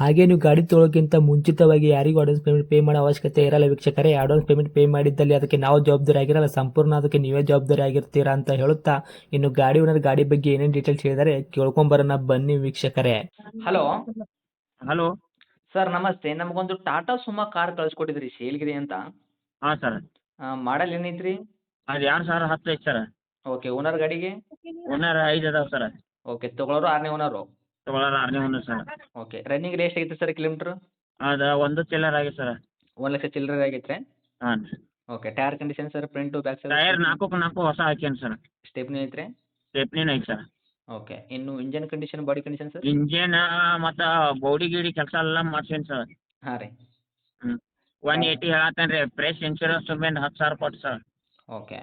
ಹಾಗೆ ನೀವು ಗಾಡಿ ತೊಳೋಕ್ಕಿಂತ ಮುಂಚಿತವಾಗಿ ಯಾರಿಗೂ ಅಡ್ವಾನ್ಸ್ ಪೇಮೆಂಟ್ ಪೇ ಮಾಡೋ ಅವಶ್ಯಕತೆ ಇರಲ್ಲ ವೀಕ್ಷಕರೇ. ಅಡ್ವಾನ್ಸ್ ಪೇಮೆಂಟ್ ಪೇ ಮಾಡಿದ್ದಲ್ಲಿ ಅದಕ್ಕೆ ನಾವು ಜವಾಬ್ದಾರಿ ಆಗಿರಲ್ಲ. ಸಂಪೂರ್ಣ ಅದಕ್ಕೆ ನೀವೇ ಜವಾಬ್ದಾರಿ ಆಗಿರ್ತೀರಾ ಅಂತ ಹೇಳುತ್ತಾ ಇನ್ನು ಗಾಡಿ ಓನರ್ ಗಾಡಿ ಬಗ್ಗೆ ಏನೇನು ಡೀಟೇಲ್ಸ್ ಹೇಳಿದರೆ ಕೇಳ್ಕೊಂಬರೋಣ ಬನ್ನಿ ವೀಕ್ಷಕರೇ. ಹಲೋ ಹಲೋ ಸರ್ ನಮಸ್ತೆ. ನಮಗೊಂದು ಟಾಟಾ ಸುಮಾ ಕಾರ್ ಕಳಿಸ್ಕೊಟ್ಟಿದ್ರಿ ಸೇಲ್ಗಿದೆ ಅಂತ. ಹಾಂ ಸರ್ ಮಾಡಲ್ ಏನೈತ್ರಿ? ಅದು ಎರಡು ಸಾವಿರ ಹತ್ತು ಐತೆ ಸರ್ ಓಕೆ ಓನರ್ ಗಾಡಿಗೆ? ಓನರ್ ಐದು ಅದಾವೆ ಸರ್ ಓಕೆ ತಗೊಳ್ಳೋರು ಆರನೇ ಓನರು ತೊಗೊಳೋರು ಆರನೇ ಒಂದು ಸರ್ ಓಕೆ ರನ್ನಿಂಗ್ ರೇಟ್ ಆಗೈತೆ ಸರ್ ಕಿಲೋಮೀಟ್ರ್ ಅದು ಒಂದು ಚಿಲ್ಲರ್ ಆಗಿದೆ ಸರ್. ಒಂದು ಲಕ್ಷ ಚಿಲ್ಲರೆ ಆಗೈತೆ ಹಾಂ okay tyre condition sir front back tyre side ನಾಲ್ಕು ನಾಲ್ಕು ಹೊಸ ಹಾಕ್ಯಾನ ಸರ್. ಸ್ಟೆಪ್ನಿ ಐತ್ರಿ? ಸ್ಟೆಪ್ನಿನ ಐತೆ ಸರ್. ಓಕೆ ಇನ್ನು engine condition body condition sir? Engine ಮತ್ತು ಬೌಡಿ ಗೀಡಿ ಕೆಲಸ ಎಲ್ಲ ಮಾಡ್ಸೇನಿ ಸರ್. ಹಾಂ ರೀ. ಒನ್ ಏಯ್ಟಿ ಹೇಳತ್ತೇನೆ ರೀ ಫ್ರೆಶ್ ಇನ್ಶೂರೆನ್ಸ್ ಸುಮ್ಮನೆ ಹತ್ತು ಸಾವಿರ ಕೊಟ್ಟು ಸರ್. ಓಕೆ.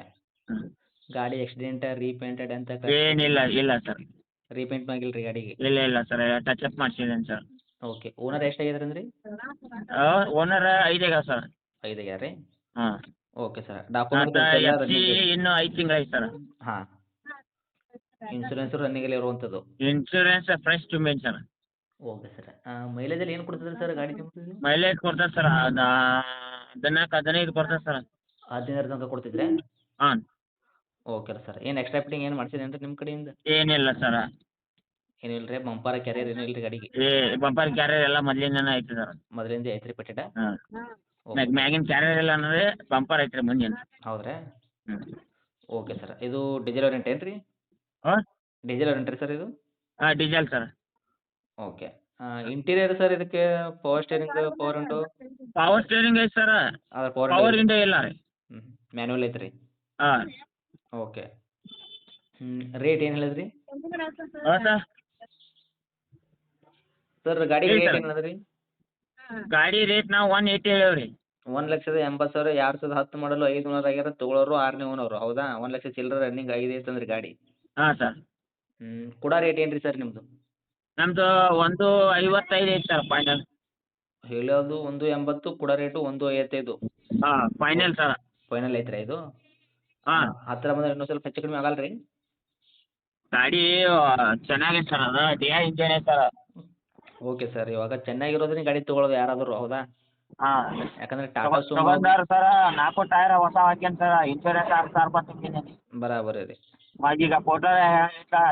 ಗಾಡಿ ಆಕ್ಸಿಡೆಂಟ್ ರೀಪೇಂಟೆಡ್ ಅಂತ ಏನಿಲ್ಲ ಇಲ್ಲ ಸರ್. ರೀಪೇಂಟ್ ಮಾಡಿಲ್ಲ ರೀ ಗಾಡಿಗೆ? ಇಲ್ಲ ಇಲ್ಲ ಸರ್ ಟಚ್ ಅಪ್ ಮಾಡ್ಸಿದ್ದೇನೆ ಸರ್ ಓಕೆ ಓನರ್ ಎಷ್ಟಾಗಿದಾರೆ ಅಂದ್ರಿ ಓನರ್ ಐದೇಗ ಸರ್ ಐದು ಆಗ್ಯಾರ ರೀ? ಹಾಂ. ಓಕೆ ಸರ್ ಡಾಕ್ಯುಮೆಂಟ್ ಇನ್ನು ಐದು ತಿಂಗಳು ಐತೆ ಸರ್ ಹಾಂ ರನ್ನಿಂಗ್ ರನ್ನಿಂಗಲ್ಲಿ ಇರುವಂಥದ್ದು ಇನ್ಶೂರೆನ್ಸ್ ಫ್ರೆಶ್ ಟು ಸರ್ ಓಕೆ ಸರ್ ಮೈಲೇಜಲ್ಲಿ ಏನು ಕೊಡ್ತದೆ ಸರ್ ಗಾಡಿ ನಿಮ್ಮದು ಮೈಲೇಜ್ ಕೊಡ್ತದೆ ಸರ್ ಅದು ಹದಿನಾಲ್ಕು ಹದಿನೈದು ಕೊಡ್ತದೆ ಸರ್ ಹದಿನೈದು ತನಕ ಕೊಡ್ತಿದ್ರೆ? ಹಾಂ. ಓಕೆ ಸರ್ ಏನು ಎಕ್ಸ್ಟ್ರಾ ಫಿಟ್ಟಿಂಗ್ ಏನು ಮಾಡ್ಸಿದೆ ಅಂತ ನಿಮ್ಮ ಕಡೆಯಿಂದ? ಏನಿಲ್ಲ ಸರ್ ಏನಿಲ್ಲ ರೀ ಬಂಪರ ಕ್ಯಾರಿಯರ್ ಏನಿಲ್ಲ ರೀ ಗಾಡಿಗೆ? ಏ ಬಂಪರ್ ಕ್ಯಾರಿಯರ್ ಎಲ್ಲ ಮೊದಲಿಂದನೇ ಐತಿ ಸರ್ ಮೊದಲಿಂದ ಐತ್ರಿ ಪಟ್ಟಿಟ ಹಾಂ. ಮ್ಯಾಗಿನ್ ಮ್ಯಾಗಿನ ಕ್ಯಾರಿಯರ್ ಎಲ್ಲ ಅನ್ನೋದೇ ಬಂಪರ್ ಐತ್ರಿ ಮುಂದಿನ. ಹೌದ್ರಾ? ಹ್ಞೂ ಓಕೆ ಸರ್ ಇದು ಡೀಸೆಲ್ ಓರಿಯಂಟ್ ಏನ್ರಿ? ರೀ ಹಾಂ? ಡೀಸೆಲ್ ಓರಿಯಂಟ್ ರೀ ಸರ್ ಇದು? ಹಾಂ diesel sir okay interior sir ಇದಕ್ಕೆ ಪವರ್ ಸ್ಟೇರಿಂಗ್ ಪವರ್ ಉಂಟು ಪವರ್ ಸ್ಟೇರಿಂಗ್ ಐತಿ ಸರ್ ಅದ್ರ ಪವರ್ ಪವರ್ ಇಂಡೋ ಇಲ್ಲ. ರೀ. ಮ್ಯಾನುವಲ್ ಐತ್ರಿ. ಹಾಂ. ಓಕೆ ರೇಟ್ ಏನು ಹೇಳಿದ್ರಿ? ಸರ್. ಗಾಡಿ ರೇಟ್. ಏನು ಹೇಳಿದ್ರಿ? ಗಾಡಿ ರೇಟ್ ನಾವು ಒನ್ ಏಯ್ಟಿ ಹೇಳೇವ್ರಿ. ಒಂದು ಲಕ್ಷದ ಎಂಬತ್ತು ಸಾವಿರ ಎರಡು ಸಾವಿರದ ಹತ್ತು ಮಾಡಲು ಐದು ನೂರ ಆಗ್ಯಾರ ತೊಗೊಳೋರು ಆರನೇ ಓನರ್ ಹೌದಾ? ಒಂದ್ ಲಕ್ಷ ಚಿಲ್ಲರೆ ರನ್ನಿಂಗ್ ಆಗಿದೆ ಐತಂದ್ರಿ ಗಾಡಿ. ಹಾಂ ಸರ್. ಹ್ಞೂ ಕೂಡ ರೇಟ್ ಏನು ರೀ ಸರ್ ನಿಮ್ಮದು ನಮ್ದು ಒಂದು ಐವತ್ತೈದು ಐತೆ ಸರ್ ಫೈನಲ್ ಹೇಳೋದು ಒಂದು ಎಂಬತ್ತು ಕೂಡ ರೇಟು ಒಂದು ಐವತ್ತೈದು. ಹಾಂ ಫೈನಲ್ ಸರ್. ಫೈನಲ್ ಐತ್ರಿ ಇದು? ಹಾಂ. ಹತ್ತಿರ ಬಂದ್ರೆ ಇನ್ನೂ ಸ್ವಲ್ಪ ಹೆಚ್ಚು ಕಡಿಮೆ ಆಗಲ್ಲ ರೀ ಗಾಡಿ ಚೆನ್ನಾಗಿದೆ ಸರ್ ಅದು. ಡಿ ಐ ಇಂಜನ್ ಐತೆ ಸರ್ ಓಕೆ ಸರ್ ಇವಾಗ ಚೆನ್ನಾಗಿರೋದ್ರಿಂದ ಗಾಡಿ ತೊಗೊಳೋದು ಯಾರಾದರೂ ಹೌದಾ? ಹಾಂ. ಯಾಕಂದ್ರೆ ಟಾಟಾ ಸುಮೋ ತಗೊಂಡಾರ ಸರ್ ನಾಲ್ಕು ಟೈರ್ ಹೊಸ ಹಾಕ್ಯಾನ ಸರ್ ಇನ್ಶೂರೆನ್ಸ್ ಆರು ಸಾವಿರ ರೂಪಾಯಿ ತುಂಬಿದ್ದೀನಿ ಬರಾಬರಿ ರೀ ಈಗ ಫೋಟೋ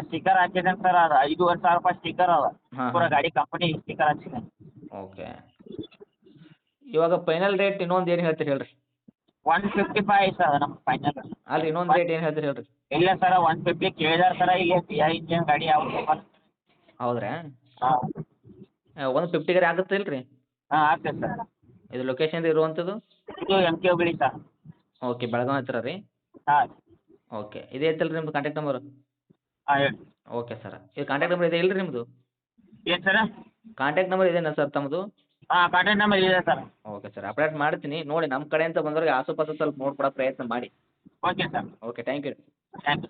ಸ್ಟಿಕ್ಕರ್ ಹಾಕಿದ್ದೇನೆ ಸರ್ ಅದು ಐದೂವರೆ ಸಾವಿರ ರೂಪಾಯಿ ಸ್ಟಿಕ್ಕರ್ ಅದ. ಹಾಂ ಪೂರ ಗಾಡಿ ಕಂಪನಿ ಸ್ಟಿಕ್ಕರ್ ಹಾಕಿದ್ದೇನೆ ಓಕೆ. ಇವಾಗ ಫೈನಲ್ ರೇಟ್ ಇನ್ನೊಂದು ಏನು ಹೇಳ್ತೀರಿ ಹೇಳ್ರಿ? ಒನ್ ಫಿಫ್ಟಿ ಫೈವ್ ಸರ್ ನಮ್ಮ ಫೈನಲ್ ಅಲ್ರಿ ಇನ್ನೊಂದು ರೇಟ್ ಏನು ಹೇಳ್ತೀರಿ ಹೇಳ್ರಿ? ಇಲ್ಲ ಸರ್ ಒನ್ ಫಿಫ್ಟಿ ಕೇಳಿದಾರೆ ಸರ ಈಗ ಟಿ ಐ ಇಂಜನ್ ಗಾಡಿ ಯಾವುದು ಹೌದ್ರಾ? ಹಾಂ. ಒಂದು ಫಿಫ್ಟಿಗಾರೆ ಆಗುತ್ತೆ ಇಲ್ರಿ? ಹಾಂ ಆಗ್ತದೆ ಸರ್ ಇದು ಲೊಕೇಶನ್ ಇರುವಂಥದ್ದು ಇದು ಎಂ ಕೆ ಬಿಳಿ ಸರ್ ಓಕೆ ಬೆಳಗಾವಿ ಹತ್ರ ರೀ? ಹಾಂ. ಓಕೆ ಇದೇ ಐತಲ್ಲ ರೀ ನಿಮ್ದು ಕಾಂಟ್ಯಾಕ್ಟ್ ನಂಬರ್ ಹಾಂ ಹೇಳಿ. ಓಕೆ ಸರ್ ಇದು ಕಾಂಟ್ಯಾಕ್ಟ್ ನಂಬರ್ ಇದೆ ಇಲ್ರಿ ನಿಮ್ಮದು ಏನು ಸರ್ ಕಾಂಟ್ಯಾಕ್ಟ್ ನಂಬರ್ ಇದೇನಾ ಸರ್ ತಮ್ಮದು ಹಾಂ ಕಾಂಟ್ಯಾಕ್ಟ್ ನಂಬರ್ ಇದೆ ಸರ್ ಓಕೆ ಸರ್ ಅಪ್ಡೇಟ್ ಮಾಡ್ತೀನಿ. ನೋಡಿ ನಮ್ಮ ಕಡೆಯಿಂದ ಬಂದವ್ರಿಗೆ ಆಸುಪಾಸು ಸ್ವಲ್ಪ ನೋಡ್ಕೊಡೋ ಪ್ರಯತ್ನ ಮಾಡಿ. Okay sir okay thank you thank you